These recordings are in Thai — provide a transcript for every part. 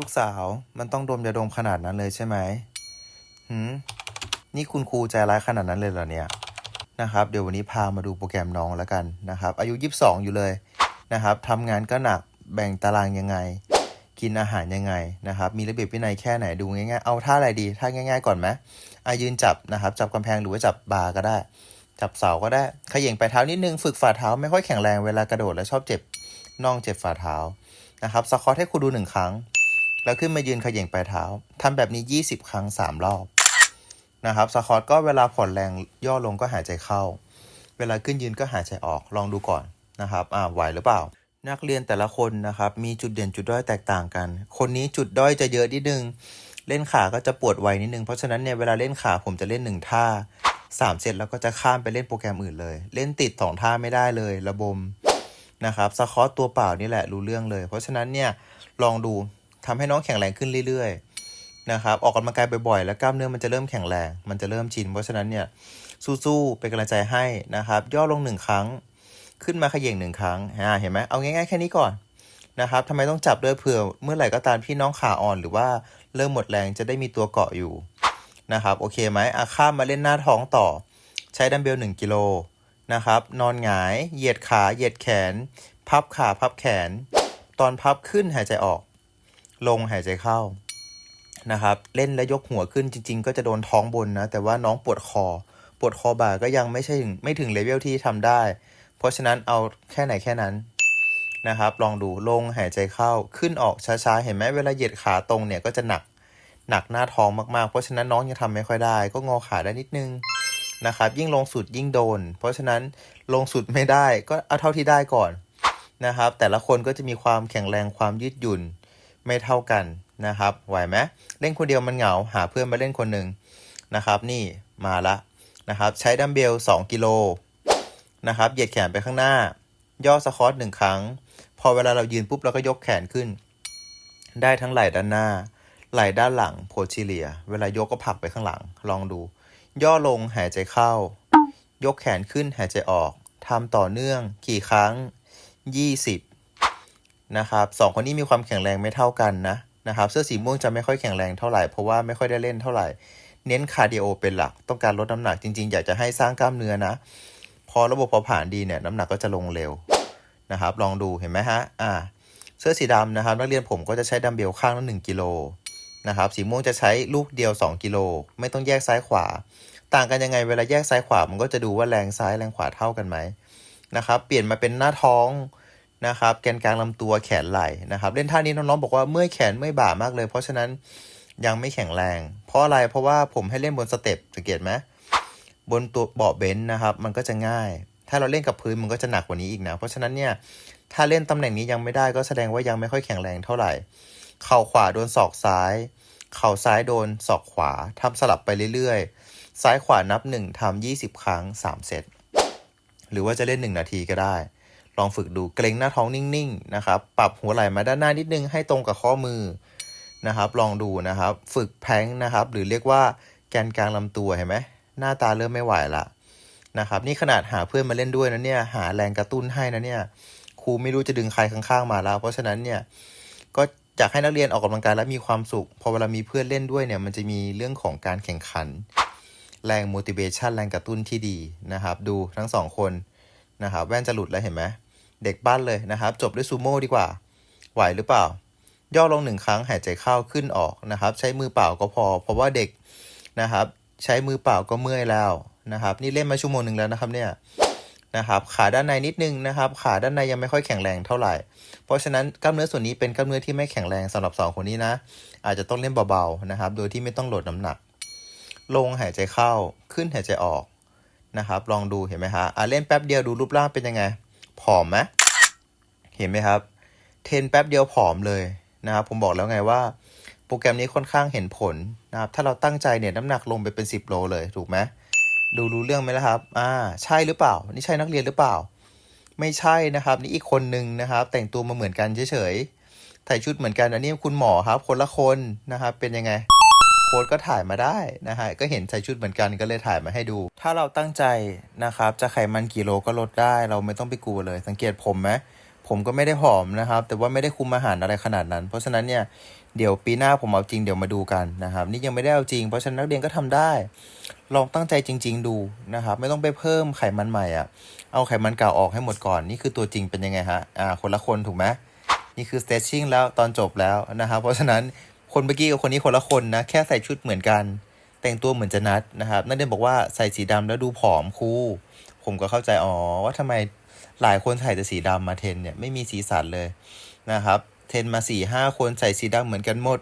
ลูกสาวมันต้องดมยาดมขนาดนั้นเลยใช่ไหมหืมนี่คุณครูใจร้ายขนาดนั้นเลยเหรอเนี่ยนะครับเดี๋ยววันนี้พามาดูโปรแกรมน้องแล้วกันนะครับ อายุ 22 อยู่เลยนะครับทำงานก็หนักแบ่งตารางยังไง กินอาหารยังไงนะครับ มีระเบียบวินัยแค่ไหนดูง่ายๆเอาท่าอะไรดีท่าง่าย ๆ ก่อนไหมอายืนจับนะครับ จับกำแพงหรือว่าจับบาร์ก็ได้ จับเสาก็ได้ขย่งไปเท้านิดนึงฝึกฝ่าเท้าไม่ค่อยแข็งแรงเวลากระโดดแล้วชอบเจ็บน่องเจ็บฝ่าเท้านะครับสควอตให้ครูดูหนึ่งครั้ง แล้วขึ้นมายืนขย่งปลายเท้าทำแบบนี้ 20 ครั้ง 3 รอบนะครับสคอตก็เวลาผ่อนแรงย่อลงก็หายใจเข้า เวลาขึ้นยืนก็หายใจออกลองดูก่อนนะครับอ่าไหวหรือเปล่า นักเรียนแต่ละคนนะครับมีจุดเด่นจุดด้อยแตกต่างกัน คนนี้จุดด้อยจะเยอะนิดนึงเล่นขาก็จะปวดไวนิดนึงเพราะฉะนั้นเนี่ยเวลาเล่นขาผมจะเล่นหนึ่งท่าสามเสร็จแล้วก็จะข้ามไปเล่นโปรแกรมอื่นเลย เล่นติดสองท่าไม่ได้เลยระบมนะครับสคอตตัวเปล่านี่แหละรู้เรื่องเลย เพราะฉะนั้นเนี่ยลองดู ทำให้น้องแข็งแรงขึ้นเรื่อยๆนะครับออกกำลังกายบ่อยๆ แล้วกล้ามเนื้อมันจะเริ่มแข็งแรง มันจะเริ่มชิน เพราะฉะนั้นเนี่ยสู้ๆเป็นกำลังใจให้นะครับ ย่อลงหนึ่งครั้ง ขึ้นมาขย่งหนึ่งครั้งอ่าเห็นไหมเอาง่ายๆแค่นี้ก่อนนะครับทำไมต้องจับด้วยเผื่อเมื่อไหร่ก็ตามพี่น้องขาอ่อนหรือว่าเริ่มหมดแรงจะได้มีตัวเกาะอยู่นะครับโอเคไหมอะข้ามมาเล่นหน้าท้องต่อ ใช้ดัมเบล1กิโลนะครับ นอนหงายเหยียดขาเหยียดแขน พับขาพับแขน ตอนพับขึ้นหายใจออก ลงหายใจเข้านะครับเล่นและยกหัวขึ้นจริง ๆ ก็จะโดนท้องบนนะแต่ว่าน้องปวดคอ ปวดคอบ่าก็ยังไม่ใช่ถึงไม่ถึงเลเวลที่ทำได้ เพราะฉะนั้นเอาแค่ไหนแค่นั้นนะครับ ลองดูลงหายใจเข้าขึ้นออกช้าๆ เห็นไหมเวลาเหยียดขาตรงเนี่ยก็จะหนักหนักหน้าท้องมากๆ เพราะฉะนั้นน้องยังทำไม่ค่อยได้ ก็งอขาได้นิดนึงนะครับ ยิ่งลงสุดยิ่งโดน เพราะฉะนั้นลงสุดไม่ได้ก็เอาเท่าที่ได้ก่อนนะครับ แต่ละคนก็จะมีความแข็งแรงความยืดหยุ่น ไม่เท่ากันนะครับไหวไหมเล่นคนเดียวมันเหงาหาเพื่อนมาเล่นคนหนึ่งนะครับ นี่มาละนะครับ ใช้ดัมเบล 2 กิโลนะครับ เหยียดแขนไปข้างหน้า ย่อสควอตหนึ่งครั้ง พอเวลาเรายืนปุ๊บเราก็ยกแขนขึ้น ได้ทั้งไหล่ด้านหน้า ไหล่ด้านหลังโพชิเลีย เวลายกก็ผลักไปข้างหลัง ลองดู ย่อลงหายใจเข้า ยกแขนขึ้นหายใจออกทำต่อเนื่องกี่ครั้ง 20 นะครับสองคนนี้มีความแข็งแรงไม่เท่ากันนะนะครับ เสื้อสีม่วงจะไม่ค่อยแข็งแรงเท่าไหร่เพราะว่าไม่ค่อยได้เล่นเท่าไหร่ เน้นคาร์ดิโอเป็นหลัก ต้องการลดน้ำหนักจริงๆ อยากจะให้สร้างกล้ามเนื้อนะ พอระบบเผาผลาญดีเนี่ยน้ำหนักก็จะลงเร็วนะครับ ลองดูเห็นไหมฮะอ่าเสื้อสีดำนะครับ นักเรียนผมก็จะใช้ดัมเบลข้างละหนึ่งกิโลนะครับ สีม่วงจะใช้ลูกเดียว 2 กิโล ไม่ต้องแยกซ้ายขวา ต่างกันยังไงเวลาแยกซ้ายขวา มันก็จะดูว่าแรงซ้ายแรงขวาเท่ากันไหมนะครับ เปลี่ยนมาเป็นหน้าท้อง นะครับแกนกลางลำตัวแขนไหล่นะครับ เล่นท่านี้น้องๆบอกว่าเมื่อยแขนเมื่อยบ่ามากเลย เพราะฉะนั้นยังไม่แข็งแรง เพราะอะไรเพราะว่าผมให้เล่นบนสเต็ปสังเกตไหมบนตัวเบาะเบนซ์นะครับมันก็จะง่าย ถ้าเราเล่นกับพื้นมันก็จะหนักกว่านี้อีกนะ เพราะฉะนั้นเนี่ยถ้าเล่นตำแหน่งนี้ยังไม่ได้ก็แสดงว่ายังไม่ค่อยแข็งแรงเท่าไหร่ เข่าขวาโดนศอกซ้าย เข่าซ้ายโดนศอกขวาทำสลับไปเรื่อยๆ ซ้ายขวานับ1ทำ20 ครั้ง 3 เซตหรือว่าจะเล่น 1 นาทีก็ได้ ลองฝึกดูเกรงหน้าท้องนิ่งๆนะครับ ปรับหัวไหล่มาด้านหน้านิดนึงให้ตรงกับข้อมือนะครับ ลองดูนะครับ ฝึกแพงนะครับ หรือเรียกว่าแกนกลางลำตัวเห็นไหมหน้าตาเริ่มไม่ไหวละนะครับ นี่ขนาดหาเพื่อนมาเล่นด้วยนะเนี่ยหาแรงกระตุ้นให้นะเนี่ยครูไม่รู้จะดึงใครข้างๆมาแล้ว เพราะฉะนั้นเนี่ยก็อยากให้นักเรียนออกกำลังกายและมีความสุข พอเวลามีเพื่อนเล่นด้วยเนี่ยมันจะมีเรื่องของการแข่งขัน แรง motivation แรงกระตุ้นที่ดีนะครับ ดูทั้งสองคนนะครับ แว่นจะหลุดแล้วเห็นไหม เด็กบ้านเลยนะครับ จบด้วยซูโม่ดีกว่า ไหวหรือเปล่า ย่อลงหนึ่งครั้งหายใจเข้าขึ้นออกนะครับ ใช้มือเปล่าก็พอ เพราะว่าเด็กนะครับ ใช้มือเปล่าก็เมื่อยแล้วนะครับ นี่เล่นมาชั่วโมงหนึ่งแล้วนะครับเนี่ยนะครับ ขาด้านในนิดนึงนะครับ ขาด้านในยังไม่ค่อยแข็งแรงเท่าไหร่ เพราะฉะนั้นกล้ามเนื้อส่วนนี้เป็นกล้ามเนื้อที่ไม่แข็งแรงสำหรับสองคนนี้นะ อาจจะต้องเล่นเบาๆนะครับ โดยที่ไม่ต้องโหลดน้ำหนัก ลงหายใจเข้าขึ้นหายใจออกนะครับ ลองดูเห็นไหมฮะอะเล่นแป๊บเดียวดูรูปร่างเป็นยังไง ผอมไหมเห็นไหมครับ เทนแป๊บเดียวผอมเลยนะครับ ผมบอกแล้วไงว่า โปรแกรมนี้ค่อนข้างเห็นผลนะครับ ถ้าเราตั้งใจเนี่ยน้ำหนักลงไปเป็น 10 โลเลยถูกไหมดูรู้เรื่องไหมล่ะครับ อ่า ใช่หรือเปล่า นี่ใช่นักเรียนหรือเปล่า ไม่ใช่นะครับ นี่อีกคนนึงนะครับ แต่งตัวมาเหมือนกันเฉยๆใส่ชุดเหมือนกัน อันนี้คุณหมอครับ คนละคนนะครับ เป็นยังไง โค้ดก็ถ่ายมาได้นะฮะ ก็เห็นใส่ชุดเหมือนกันก็เลยถ่ายมาให้ดู ถ้าเราตั้งใจนะครับ จะไขมันกี่โลก็ลดได้ เราไม่ต้องไปกลัวเลย สังเกตผมไหมผมก็ไม่ได้ผอมนะครับ แต่ว่าไม่ได้คุมอาหารอะไรขนาดนั้น เพราะฉะนั้นเนี่ยเดี๋ยวปีหน้าผมเอาจริงเดี๋ยวมาดูกันนะครับ นี่ยังไม่ได้เอาจริงเพราะฉะนั้นนักเรียนก็ทำได้ ลองตั้งใจจริง ๆ ดูนะครับ ไม่ต้องไปเพิ่มไขมันใหม่อะเอาไขมันเก่าออกให้หมดก่อนนี่คือตัวจริงเป็นยังไงฮะอ่าคนละคนถูกไหมนี่คือ stretching แล้วตอนจบแล้วนะครับ เพราะฉะนั้นคนเมื่อกี้กับคนนี้คนละคนนะแค่ใส่ชุดเหมือนกัน แต่งตัวเหมือนจะนัดนะครับ นักเรียนบอกว่าใส่สีดำแล้วดูผอมครูผมก็เข้าใจอ๋อว่าทำไมหลายคนใส่แต่สีดำมาเทนเนี่ยไม่มีสีสันเลยนะครับ เทนมาสี่ห้าคนใส่สีดำเหมือนกันหมด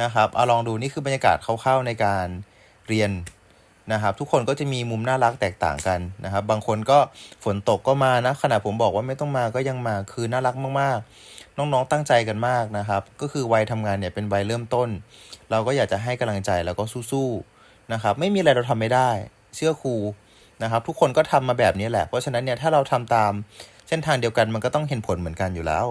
นะครับเอาลองดูนี่คือบรรยากาศคร่าวๆในการเรียน นะครับทุกคนก็จะมีมุมน่ารักแตกต่างกันนะครับบางคนก็ฝนตกก็มานะขณะผมบอกว่าไม่ต้องมาก็ยังมาคือน่ารักมากๆ น้องๆตั้งใจกันมากนะครับก็คือวัยทำงานเนี่ยเป็นวัยเริ่มต้น เราก็อยากจะให้กำลังใจแล้วก็สู้ๆนะครับไม่มีอะไรเราทำไม่ได้ เชื่อครูนะครับทุกคนก็ทำมาแบบนี้แหละเพราะฉะนั้นเนี่ยถ้าเราทำตามเส้นทางเดียวกันมันก็ต้องเห็นผลเหมือนกันอยู่แล้ว